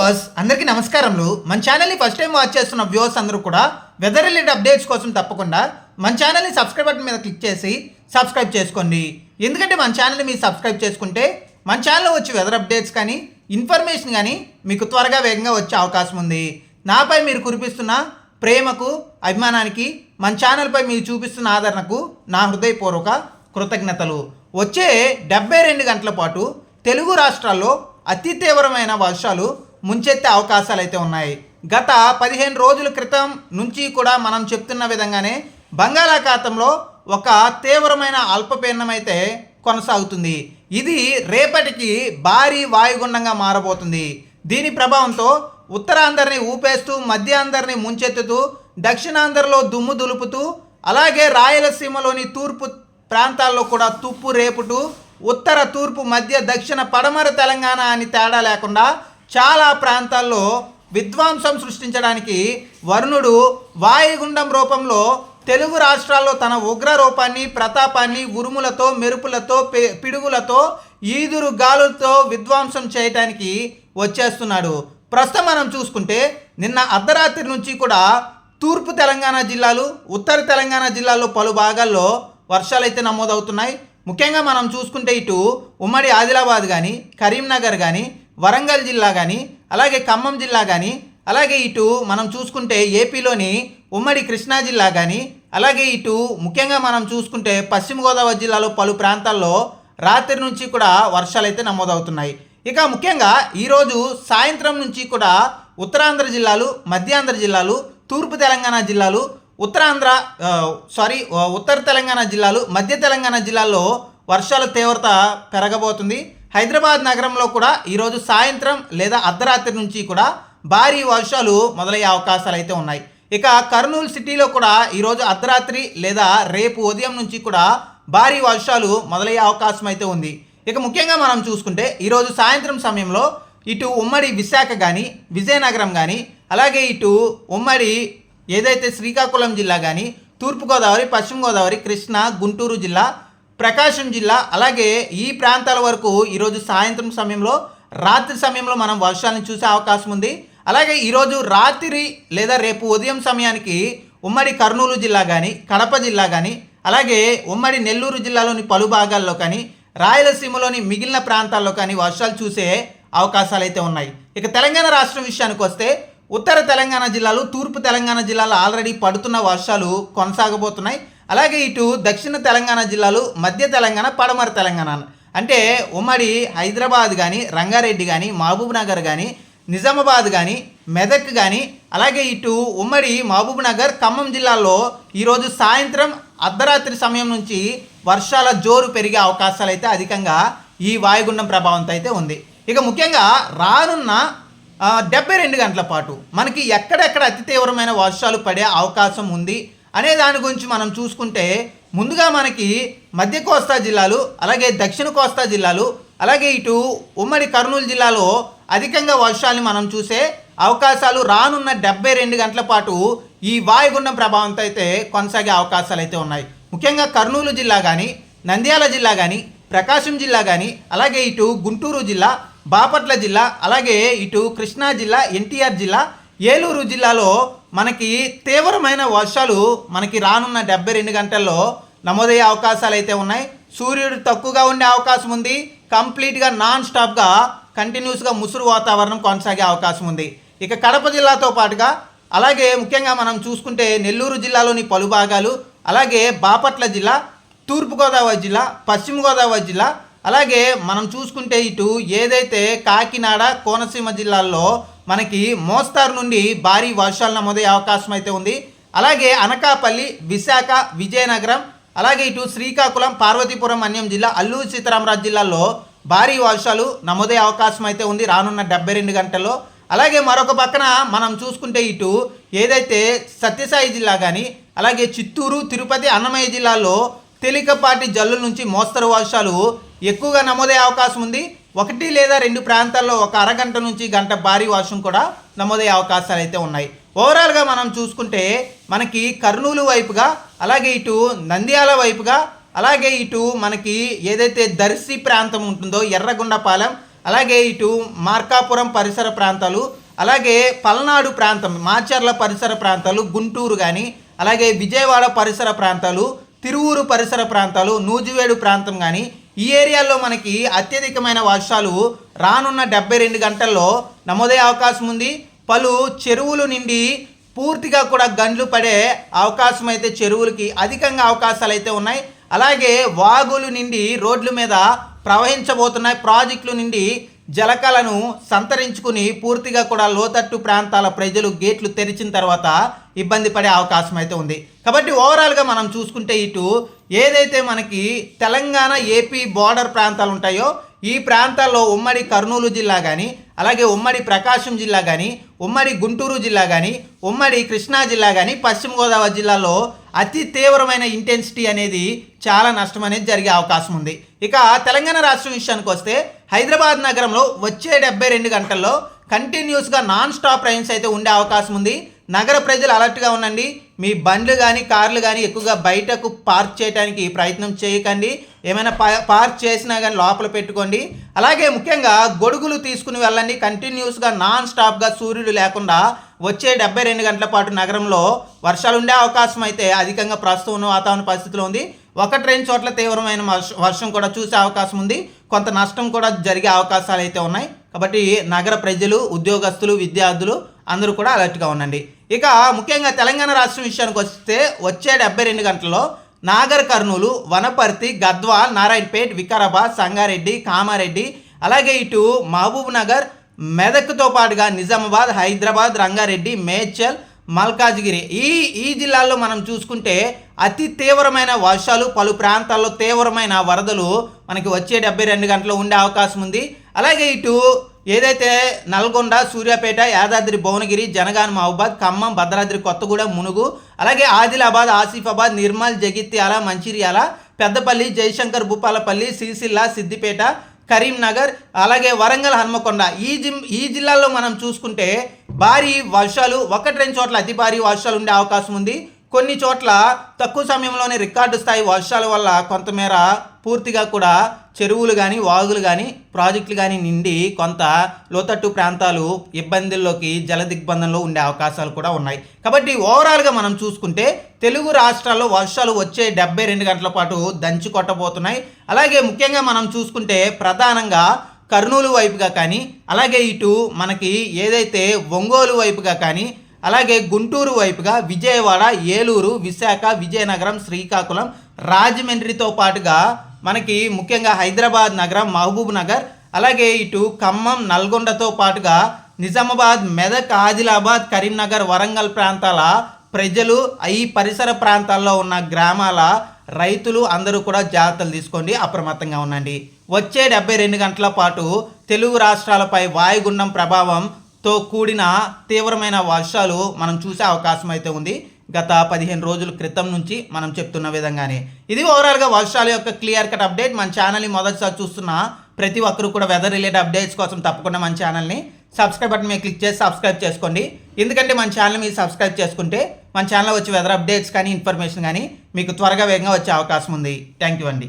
Viewers అందరికీ నమస్కారములు. మన ఛానల్ని ఫస్ట్ టైం వాచ్ చేస్తున్న వ్యూవర్స్ అందరూ కూడా వెదర్ రిలేటెడ్ అప్డేట్స్ కోసం తప్పకుండా మన ఛానల్ని సబ్స్క్రైబ్ బటన్ మీద క్లిక్ చేసి సబ్స్క్రైబ్ చేసుకోండి. ఎందుకంటే మన ఛానల్ని మీరు సబ్స్క్రైబ్ చేసుకుంటే మన ఛానల్లో వచ్చే వెదర్ అప్డేట్స్ కానీ ఇన్ఫర్మేషన్ కానీ మీకు త్వరగా వేగంగా వచ్చే అవకాశం ఉంది. నాపై మీరు కురిపిస్తున్న ప్రేమకు అభిమానానికి మన ఛానల్పై మీరు చూపిస్తున్న ఆదరణకు నా హృదయపూర్వక కృతజ్ఞతలు. వచ్చే డెబ్బై రెండు గంటల పాటు తెలుగు రాష్ట్రాల్లో అతి తీవ్రమైన వర్షాలు ముంచెత్తే అవకాశాలు అయితే ఉన్నాయి. గత పదిహేను రోజుల క్రితం నుంచి కూడా మనం చెప్తున్న విధంగానే బంగాళాఖాతంలో ఒక తీవ్రమైన అల్పపీడనం అయితే కొనసాగుతుంది. ఇది రేపటికి భారీ వాయుగుండంగా మారబోతుంది. దీని ప్రభావంతో ఉత్తరాంధ్రని ఊపేస్తూ మధ్యాంధ్రని ముంచెత్తుతూ దక్షిణాంధ్రలో దుమ్ము దులుపుతూ అలాగే రాయలసీమలోని తూర్పు ప్రాంతాల్లో కూడా తుప్పు రేపుతూ ఉత్తర తూర్పు మధ్య దక్షిణ పడమర తెలంగాణ అని తేడా లేకుండా చాలా ప్రాంతాల్లో విధ్వంసం సృష్టించడానికి వరుణుడు వాయుగుండం రూపంలో తెలుగు రాష్ట్రాల్లో తన ఉగ్ర రూపాన్ని ప్రతాపాన్ని ఉరుములతో మెరుపులతో పిడుగులతో ఈదురు గాలులతో విధ్వంసం చేయటానికి వచ్చేస్తున్నాడు. ప్రస్తుతం మనం చూసుకుంటే నిన్న అర్ధరాత్రి నుంచి కూడా తూర్పు తెలంగాణ జిల్లాలు ఉత్తర తెలంగాణ జిల్లాల్లో పలు భాగాల్లో వర్షాలు అయితే నమోదవుతున్నాయి. ముఖ్యంగా మనం చూసుకుంటే ఇటు ఉమ్మడి ఆదిలాబాద్ కానీ కరీంనగర్ కానీ వరంగల్ జిల్లా కానీ అలాగే ఖమ్మం జిల్లా కానీ అలాగే ఇటు మనం చూసుకుంటే ఏపీలోని ఉమ్మడి కృష్ణా జిల్లా కానీ అలాగే ఇటు ముఖ్యంగా మనం చూసుకుంటే పశ్చిమ గోదావరి జిల్లాలో పలు ప్రాంతాల్లో రాత్రి నుంచి కూడా వర్షాలు అయితే నమోదవుతున్నాయి. ఇక ముఖ్యంగా ఈరోజు సాయంత్రం నుంచి కూడా ఉత్తరాంధ్ర జిల్లాలు మధ్యాంధ్ర జిల్లాలు తూర్పు తెలంగాణ జిల్లాలు ఉత్తరాంధ్ర సారీ ఉత్తర తెలంగాణ జిల్లాలు మధ్య తెలంగాణ జిల్లాల్లో వర్షాల తీవ్రత పెరగబోతుంది. హైదరాబాద్ నగరంలో కూడా ఈరోజు సాయంత్రం లేదా అర్ధరాత్రి నుంచి కూడా భారీ వర్షాలు మొదలయ్యే అవకాశాలు అయితే ఉన్నాయి. ఇక కర్నూలు సిటీలో కూడా ఈరోజు అర్ధరాత్రి లేదా రేపు ఉదయం నుంచి కూడా భారీ వర్షాలు మొదలయ్యే అవకాశం అయితే ఉంది. ఇక ముఖ్యంగా మనం చూసుకుంటే ఈరోజు సాయంత్రం సమయంలో ఇటు ఉమ్మడి విశాఖ కానీ విజయనగరం కానీ అలాగే ఇటు ఉమ్మడి ఏదైతే శ్రీకాకుళం జిల్లా కానీ తూర్పుగోదావరి పశ్చిమ గోదావరి కృష్ణా గుంటూరు జిల్లా ప్రకాశం జిల్లా అలాగే ఈ ప్రాంతాల వరకు ఈరోజు సాయంత్రం సమయంలో రాత్రి సమయంలో మనం వర్షాలను చూసే అవకాశం ఉంది. అలాగే ఈరోజు రాత్రి లేదా రేపు ఉదయం సమయానికి ఉమ్మడి కర్నూలు జిల్లా కానీ కడప జిల్లా కానీ అలాగే ఉమ్మడి నెల్లూరు జిల్లాలోని పలు భాగాల్లో కానీ రాయలసీమలోని మిగిలిన ప్రాంతాల్లో కానీ వర్షాలు చూసే అవకాశాలు అయితే ఉన్నాయి. ఇక తెలంగాణ రాష్ట్రం విషయానికి వస్తే ఉత్తర తెలంగాణ జిల్లాలు తూర్పు తెలంగాణ జిల్లాలో ఆల్రెడీ పడుతున్న వర్షాలు కొనసాగబోతున్నాయి. అలాగే ఇటు దక్షిణ తెలంగాణ జిల్లాలు మధ్య తెలంగాణ పడమర తెలంగాణ. అంటే ఉమ్మడి హైదరాబాద్ కానీ రంగారెడ్డి కానీ మహబూబ్ నగర్ కానీ నిజామాబాద్ కానీ మెదక్ కానీ అలాగే ఇటు ఉమ్మడి మహబూబ్ నగర్ ఖమ్మం జిల్లాల్లో ఈరోజు సాయంత్రం అర్ధరాత్రి సమయం నుంచి వర్షాల జోరు పెరిగే అవకాశాలు అయితే అధికంగా ఈ వాయుగుండం ప్రభావంతో అయితే ఉంది. ఇక ముఖ్యంగా రానున్న డెబ్బై రెండు గంటల పాటు మనకి ఎక్కడెక్కడ అతి తీవ్రమైన వర్షాలు పడే అవకాశం ఉంది? అనే దాని గురించి మనం చూసుకుంటే ముందుగా మనకి మధ్య కోస్తా జిల్లాలు అలాగే దక్షిణ కోస్తా జిల్లాలు అలాగే ఇటు ఉమ్మడి కర్నూలు జిల్లాలో అధికంగా వర్షాలు మనం చూసే అవకాశాలు రానున్న డెబ్బై రెండు గంటల పాటు ఈ వాయుగుండం ప్రభావంతో అయితే కొనసాగే అవకాశాలు అయితే ఉన్నాయి. ముఖ్యంగా కర్నూలు జిల్లా కానీ నంద్యాల జిల్లా కానీ ప్రకాశం జిల్లా కానీ అలాగే ఇటు గుంటూరు జిల్లా బాపట్ల జిల్లా అలాగే ఇటు కృష్ణా జిల్లా ఎన్టీఆర్ జిల్లా ఏలూరు జిల్లాలో మనకి తీవ్రమైన వర్షాలు మనకి రానున్న డెబ్బై రెండు గంటల్లో నమోదయ్యే అవకాశాలు అయితే ఉన్నాయి. సూర్యుడు తక్కువగా ఉండే అవకాశం ఉంది. కంప్లీట్గా నాన్ స్టాప్గా కంటిన్యూస్గా ముసురు వాతావరణం కొనసాగే అవకాశం ఉంది. ఇక కడప జిల్లాతో పాటుగా అలాగే ముఖ్యంగా మనం చూసుకుంటే నెల్లూరు జిల్లాలోని పలు భాగాలు అలాగే బాపట్ల జిల్లా తూర్పుగోదావరి జిల్లా పశ్చిమ గోదావరి జిల్లా అలాగే మనం చూసుకుంటే ఇటు ఏదైతే కాకినాడ కోనసీమ జిల్లాల్లో మనకి మోస్తారు నుండి భారీ వర్షాలు నమోదయ్యే అవకాశం అయితే ఉంది. అలాగే అనకాపల్లి విశాఖ విజయనగరం అలాగే ఇటు శ్రీకాకుళం పార్వతీపురం అన్యం జిల్లా అల్లూరు సీతారామరాజు జిల్లాలో భారీ వర్షాలు నమోదయ్యే అవకాశం అయితే ఉంది రానున్న డెబ్బై రెండు గంటల్లో. అలాగే మరొక పక్కన మనం చూసుకుంటే ఇటు ఏదైతే సత్యసాయి జిల్లా కానీ అలాగే చిత్తూరు తిరుపతి అన్నమయ్య జిల్లాలో తేలికపాటి జల్లుల నుంచి మోస్తరు వర్షాలు ఎక్కువగా నమోదయ్యే అవకాశం ఉంది. ఒకటి లేదా రెండు ప్రాంతాల్లో ఒక అరగంట నుంచి గంట భారీ వర్షం కూడా నమోదయ్యే అవకాశాలు అయితే ఉన్నాయి. ఓవరాల్గా మనం చూసుకుంటే మనకి కర్నూలు వైపుగా అలాగే ఇటు నంద్యాల వైపుగా అలాగే ఇటు మనకి ఏదైతే దర్శి ప్రాంతం ఉంటుందో ఎర్రగొండపాలెం అలాగే ఇటు మార్కాపురం పరిసర ప్రాంతాలు అలాగే పల్నాడు ప్రాంతం మాచర్ల పరిసర ప్రాంతాలు గుంటూరు కానీ అలాగే విజయవాడ పరిసర ప్రాంతాలు తిరువూరు పరిసర ప్రాంతాలు నూజివేడు ప్రాంతం కానీ ఈ ఏరియాలో మనకి అత్యధికమైన వర్షాలు రానున్న డెబ్బై రెండు గంటల్లో నమోదయ్యే అవకాశం ఉంది. పలు చెరువులు నిండి పూర్తిగా కూడా గండ్లు పడే అవకాశం అయితే చెరువులకి అధికంగా అవకాశాలు అయితే ఉన్నాయి. అలాగే వాగులు నిండి రోడ్ల మీద ప్రవహించబోతున్నాయి. ప్రాజెక్టులు నుండి జలకలను సంతరించుకుని పూర్తిగా కూడా లోతట్టు ప్రాంతాల ప్రజలు గేట్లు తెరిచిన తర్వాత ఇబ్బంది పడే అవకాశం అయితే ఉంది. కాబట్టి ఓవరాల్గా మనం చూసుకుంటే ఇటు ఏదైతే మనకి తెలంగాణ ఏపీ బార్డర్ ప్రాంతాలు ఉంటాయో ఈ ప్రాంతాల్లో ఉమ్మడి కర్నూలు జిల్లా కానీ అలాగే ఉమ్మడి ప్రకాశం జిల్లా కానీ ఉమ్మడి గుంటూరు జిల్లా కానీ ఉమ్మడి కృష్ణా జిల్లా కానీ పశ్చిమ గోదావరి జిల్లాలో అతి తీవ్రమైన ఇంటెన్సిటీ అనేది చాలా నష్టం అనేది జరిగే అవకాశం ఉంది. ఇక తెలంగాణ రాష్ట్రం విషయానికి వస్తే హైదరాబాద్ నగరంలో వచ్చే డెబ్బై రెండు గంటల్లో కంటిన్యూస్గా నాన్ స్టాప్ రైన్స్ అయితే ఉండే అవకాశం ఉంది. నగర ప్రజలు అలర్ట్గా ఉండండి. మీ బండ్లు కానీ కార్లు కానీ ఎక్కువగా బయటకు పార్క్ చేయడానికి ప్రయత్నం చేయకండి. ఏమైనా పార్క్ చేసినా కానీ లోపల పెట్టుకోండి. అలాగే ముఖ్యంగా గొడుగులు తీసుకుని వెళ్ళండి. కంటిన్యూస్గా నాన్ స్టాప్గా సూర్యుడు లేకుండా వచ్చే డెబ్బై రెండు గంటల పాటు నగరంలో వర్షాలు ఉండే అవకాశం అయితే అధికంగా ప్రస్తుతం ఉన్న వాతావరణ పరిస్థితిలో ఉంది. ఒకటి రెండు చోట్ల తీవ్రమైన వర్షం కూడా చూసే అవకాశం ఉంది. కొంత నష్టం కూడా జరిగే అవకాశాలు అయితే ఉన్నాయి. కాబట్టి నగర ప్రజలు ఉద్యోగస్తులు విద్యార్థులు అందరూ కూడా అలర్ట్గా ఉండండి. ఇక ముఖ్యంగా తెలంగాణ రాష్ట్రం విషయానికి వస్తే వచ్చే డెబ్బై రెండు గంటల్లో నాగర్ కర్నూలు వనపర్తి గద్వాల్ నారాయణపేట్ వికారాబాద్ సంగారెడ్డి కామారెడ్డి అలాగే ఇటు మహబూబ్ నగర్ మెదక్తో పాటుగా నిజామాబాద్ హైదరాబాద్ రంగారెడ్డి మేడ్చల్ మల్కాజ్గిరి. ఈ ఈ జిల్లాల్లో మనం చూసుకుంటే అతి తీవ్రమైన వర్షాలు పలు ప్రాంతాల్లో తీవ్రమైన వరదలు మనకి వచ్చే డెబ్బై రెండు గంటలు ఉండే అవకాశం ఉంది. అలాగే ఇటు ఏదైతే నల్గొండ సూర్యాపేట యాదాద్రి భువనగిరి జనగాన్ మహబాద్ ఖమ్మం భద్రాద్రి కొత్తగూడెం మునుగు అలాగే ఆదిలాబాద్ ఆసిఫాబాద్ నిర్మల్ జగిత్యాల మంచిర్యాల పెద్దపల్లి జయశంకర్ భూపాలపల్లి సిరిసిల్ల సిద్దిపేట కరీంనగర్ అలాగే వరంగల్ హన్మకొండ. ఈ జిమ్ ఈ జిల్లాల్లో మనం చూసుకుంటే భారీ వర్షాలు ఒకటి రెండు చోట్ల అతి భారీ వర్షాలు ఉండే అవకాశం ఉంది. కొన్ని చోట్ల తక్కువ సమయంలోనే రికార్డు స్థాయి వర్షాల వల్ల కొంతమేర పూర్తిగా కూడా చెరువులు కానీ వాగులు కానీ ప్రాజెక్టులు కానీ నిండి కొంత లోతట్టు ప్రాంతాలు ఇబ్బందుల్లోకి జల దిగ్బంధంలో ఉండే అవకాశాలు కూడా ఉన్నాయి. కాబట్టి ఓవరాల్గా మనం చూసుకుంటే తెలుగు రాష్ట్రాల్లో వర్షాలు వచ్చే డెబ్బై రెండు గంటల పాటు దంచి కొట్టబోతున్నాయి. అలాగే ముఖ్యంగా మనం చూసుకుంటే ప్రధానంగా కర్నూలు వైపుగా కానీ అలాగే ఇటు మనకి ఏదైతే ఒంగోలు వైపుగా కానీ అలాగే గుంటూరు వైపుగా విజయవాడ ఏలూరు విశాఖ విజయనగరం శ్రీకాకుళం రాజమండ్రితో పాటుగా మనకి ముఖ్యంగా హైదరాబాద్ నగరం మహబూబ్ నగర్ అలాగే ఇటు ఖమ్మం నల్గొండతో పాటుగా నిజామాబాద్ మెదక్ ఆదిలాబాద్ కరీంనగర్ వరంగల్ ప్రాంతాల ప్రజలు ఈ పరిసర ప్రాంతాల్లో ఉన్న గ్రామాల రైతులు అందరూ కూడా జాగ్రత్తలు తీసుకోండి అప్రమత్తంగా ఉండండి. వచ్చే డెబ్బై రెండు గంటల పాటు తెలుగు రాష్ట్రాలపై వాయుగుండం ప్రభావంతో కూడిన తీవ్రమైన వర్షాలు మనం చూసే అవకాశం అయితే ఉంది. గత పదిహేను రోజుల క్రితం నుంచి మనం చెప్తున్న విధంగానే. ఇది ఓవరాల్గా వర్షాల యొక్క క్లియర్ కట్ అప్డేట్. మన ఛానల్ని మొదటిసారి చూస్తున్న ప్రతి ఒక్కరు కూడా వెదర్ రిలేటెడ్ అప్డేట్స్ కోసం తప్పకుండా మన ఛానల్ని సబ్స్క్రైబ్ బటన్ మీద క్లిక్ చేసి సబ్స్క్రైబ్ చేసుకోండి. ఎందుకంటే మన ఛానల్ మీరు సబ్స్క్రైబ్ చేసుకుంటే మన ఛానల్ వచ్చి వెదర్ అప్డేట్స్ కానీ ఇన్ఫర్మేషన్ కానీ మీకు త్వరగా వేగంగా వచ్చే అవకాశం ఉంది. థ్యాంక్ యూ అండి.